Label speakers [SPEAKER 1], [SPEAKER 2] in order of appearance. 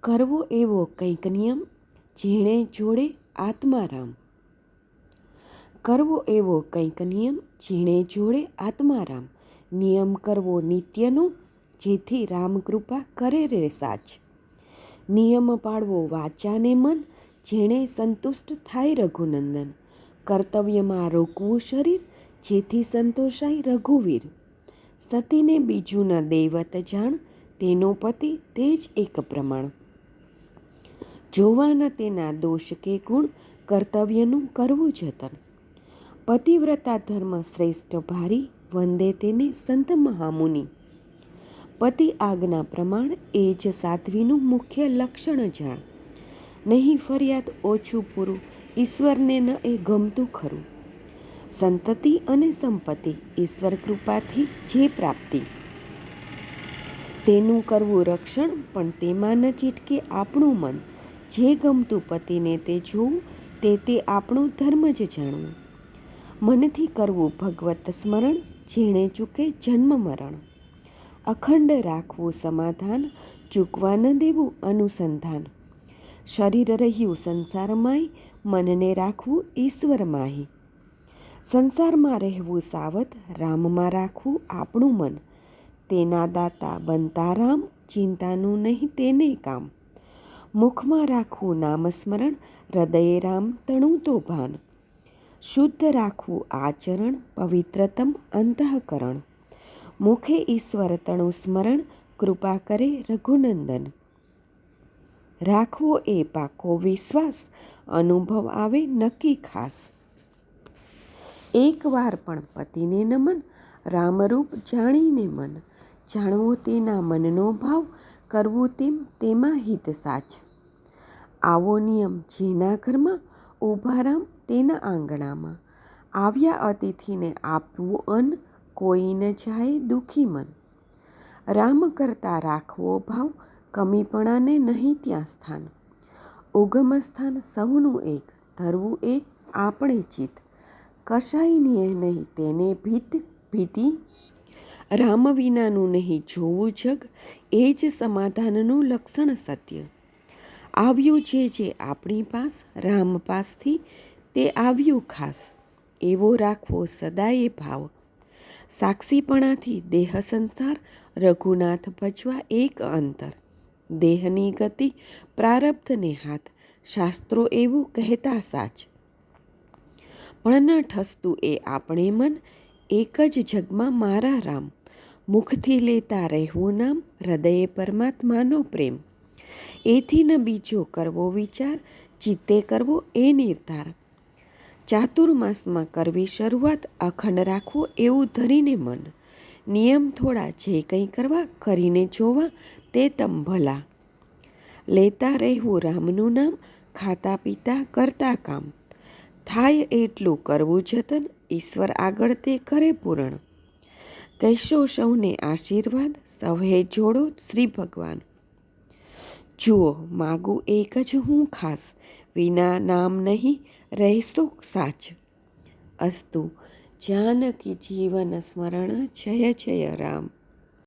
[SPEAKER 1] કરવો એવો કંઈક નિયમ જેણે જોડે આત્મારામ કરવો એવો કંઈક નિયમ જેણે જોડે આત્મારામ નિયમ કરવો નિત્યનો, જેથી રામકૃપા કરે રે સાચ. નિયમ પાળવો વાચાને મન, જેણે સંતુષ્ટ થાય રઘુનંદન. કર્તવ્યમાં રોકવું શરીર, જેથી સંતોષાય રઘુવીર. સતીને બીજું ન દૈવત જાણ, તેનો પતિ તે જ એક પ્રમાણ. જોવાના તેના દોષ કે ગુણ કર્તવ્યનું કરવું જતન. પતિવ્રતા ધર્મ શ્રેષ્ઠ ભારી વંદે તેને સંત મહામુનિ. પતિ આજ્ઞા પ્રમાણ એ જ સાધ્વીનું મુખ્ય લક્ષણ જાણ. નહીં ફરિયાદ ઓછું પૂરું, ઈશ્વરને ન એ ગમતું ખરું. સંતતિ અને સંપત્તિ ઈશ્વર કૃપાથી જે પ્રાપ્તિ. તેનું કરવું રક્ષણ પણ તેમાં ન ચીટકે આપણું મન. જે ગમતું પતિને તે જોવું તે તે આપણો ધર્મ જ જાણવું મનથી કરવું ભગવત સ્મરણ, જેણે ચૂકે જન્મ મરણ. અખંડ રાખવું સમાધાન, ચૂકવા ન દેવું અનુસંધાન. શરીર રહ્યું સંસારમાંય, મનને રાખવું ઈશ્વરમાંય. સંસારમાં રહેવું સાવધ, રામમાં રાખવું આપણું મન. તેના દાતા બનતા રામ, ચિંતાનું નહીં તેને કામ. મુખમાં રાખવું નામસ્મરણ, હૃદયે રામ તણું તો ભાન. શુદ્ધ રાખવું આચરણ, પવિત્રતમ અંતઃકરણ. મુખે ઈશ્વર તણું સ્મરણ, કૃપા કરે રઘુનંદન. રાખવો એ પાકો વિશ્વાસ, અનુભવ આવે નક્કી ખાસ. એકવાર પણ પતિને નમન, રામરૂપ જાણીને મન. જાણવો તેના મનનો ભાવ કરવું તેમ તેમાં હિત સાચ. આવો નિયમ જેના ઘરમાં ઊભા રામ તેના આંગણામાં. આવ્યા અતિથિને આપવું અન્ન કોઈ ન જાય દુઃખી મન. રામ કરતા રાખવો ભાવ કમીપણાને નહીં ત્યાં સ્થાન. ઉગમ સ્થાન સૌનું એક, ધરવું એ આપણે ચિત્ત. કશાયની નહીં તેને ભીત, ભીતિ રામ વિનાનું નહીં, જોવું જગ, એ જ સમાધાનનું લક્ષણ સત્ય. આવ્યું જે જે આપણી પાસ, રામ પાસથી તે આવ્યું ખાસ. એવો રાખવો સદાય ભાવ. સાક્ષીપણાથી દેહ સંસાર, રઘુનાથ ભજવા એક અંતર. દેહની ગતિ પ્રારબ્ધને હાથ, શાસ્ત્રો એવું કહેતા સાચ. પણ ન ઠસતું એ આપણે મન, એક જ જગમાં મારા રામ. મુખથી લેતા રહેવું નામ, હૃદયે પરમાત્માનો પ્રેમ. એથી ન બીજો કરવો વિચાર, ચિત્તે કરવો એ નિર્ધાર.
[SPEAKER 2] ચાતુર્માસમાં કરવી શરૂઆત અખંડ રાખવું એવું ધરીને મન. નિયમ થોડા જે કંઈ કરવા, કરીને જોવા, તે તમ ભલા. લેતા રહેવું રામનું નામ, ખાતા પીતા કરતા કામ. થાય એટલું કરવું જતન, ઈશ્વર આગળ તે કરે પૂરણ. કહેશો સૌને આશીર્વાદ, સૌએ જોડો શ્રી ભગવાન. જુઓ, માગું એક જ હું ખાસ, વિના નામ નહીં, રહેશો સાચ. અસ્તુ, જાનકી જીવન સ્મરણ, જય જય રામ.